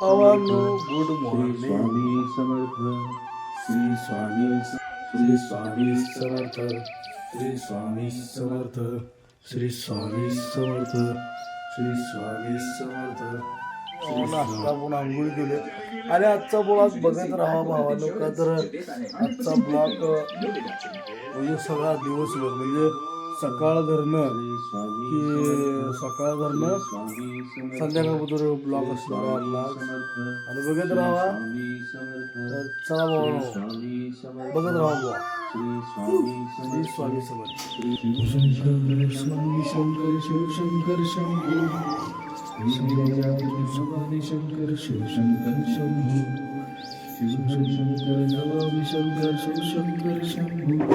भावांनो good Shri morning. Swami Samarth Shri Swami Shri Swami Samarth Shri Swami Samarth Shri Swami Samarth Shri Swami Samarth नाश्ता पण आंघोळ केले. आणि आजचा ब्लॉग बघत राहा भावानो का तर आजचा ब्लॉग म्हणजे सगळा दिवसभर म्हणजे सकाळ धरणं की स्वामी सकाळ धरणं संध्याकाळपर्यंत ब्लॉग असणार आणि बघत राहा. चला समर्थ बघत राहा बुवा श्री स्वामी समर्थ स्वामी समर्थ. शंकर स्वामी शंकर शिवशंकर शंभू. स्वामी शंकर शिवशंकर शंभू. शिवशंकर नमामि शंकर शिवशंकर शंभू.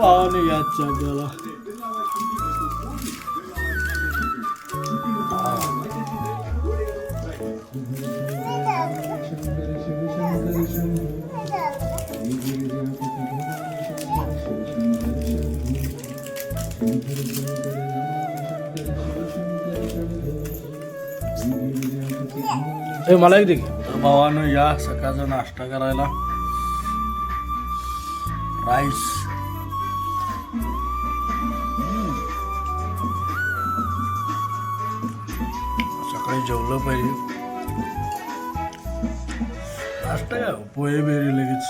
हे गिरिजापति नमामि हे मला एक दे तर भावानं या सकाळचा नाश्ता करायला राईस सकाळी जेवलं पाहिजे नाश्ता काय पोहे बेरी लगेच.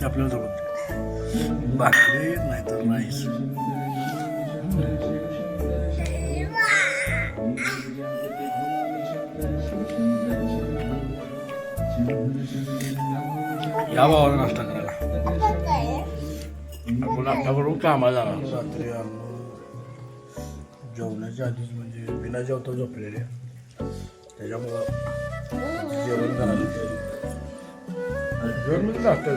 ते आपल्याला बाकी भाकरी नाहीतर नाहीच या भावाला नाश्ता आपण नाश्ता करून कामाला जाणार. रात्री आलो. जेवणाच्या आधीच म्हणजे बिना जेवता झोपलेले. त्याच्यामुळं जेवण करायला जेवण म्हणजे नाश्ता.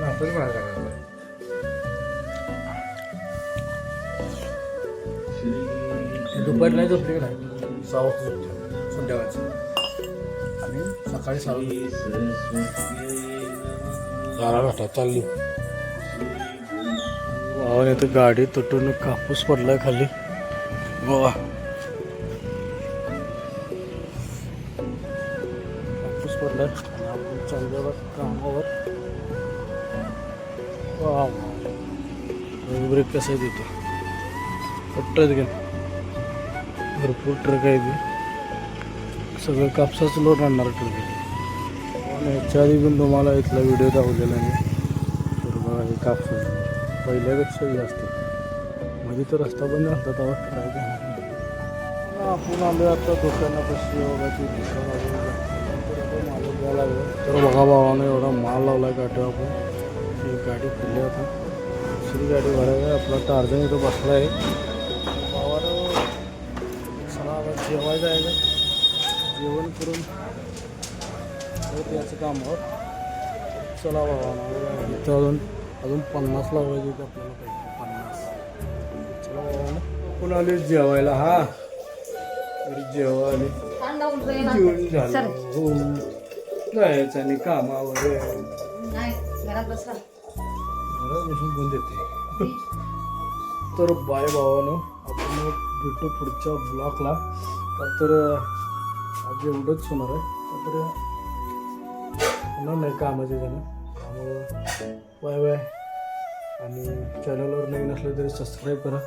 नाश्ताच बाहेर करायला ते दुपारी नाही झोपले का नाही? सहा वाजता झोपते संध्याकाळची. आणि सकाळी सहा घाटा चालली. नाही तर गाडी तुटून कापूस पडलाय खाली. गोवा कापूस पडलाय. आपण चाललो कामावर. वा ब्रेक कसं आहे तिथे? ट्रक घेऊन भरपूर ट्रक आहे ते सगळं कापसाचं लोट आणणार ट्रक आहे आणि आधी पण तुम्हाला इथला व्हिडिओ दाखवलेला मी तर बघा हे कापसाचं पहिल्यापेक्षा जास्त मध्ये तर रस्ता बंद असता तेव्हा काय काय आपण आलो आता दुकानापाशी आलो माल घ्यायला लागलो तर बघा भावानं एवढा माल लावला गाठी आपण. ही गाडी फिरली आता. दुसरी गाडी भरायला आपला टार्जन इथं बसला आहे. भावानं चला आता जेवायला जायचं जेवण करून याचं कामावर. चला भावानं. इथं अजून अजून पन्नास लावायचे इथं आपल्याला पाहिजे पन्नास. चला कोण आले? जेवायला हा. तरी जेवा आले जेवण झालं. हो. जायचं आणि कामावर घरात बसून कोण देते? तर बाय भावानो आपण भेटू पुढच्या ब्लॉकला तर आज एवढंच होणार आहे. तर होणार नाही कामाचे जण. त्यामुळं बाय बाय आणि चॅनलवर नवीन असलं तरी सबस्क्राईब करा.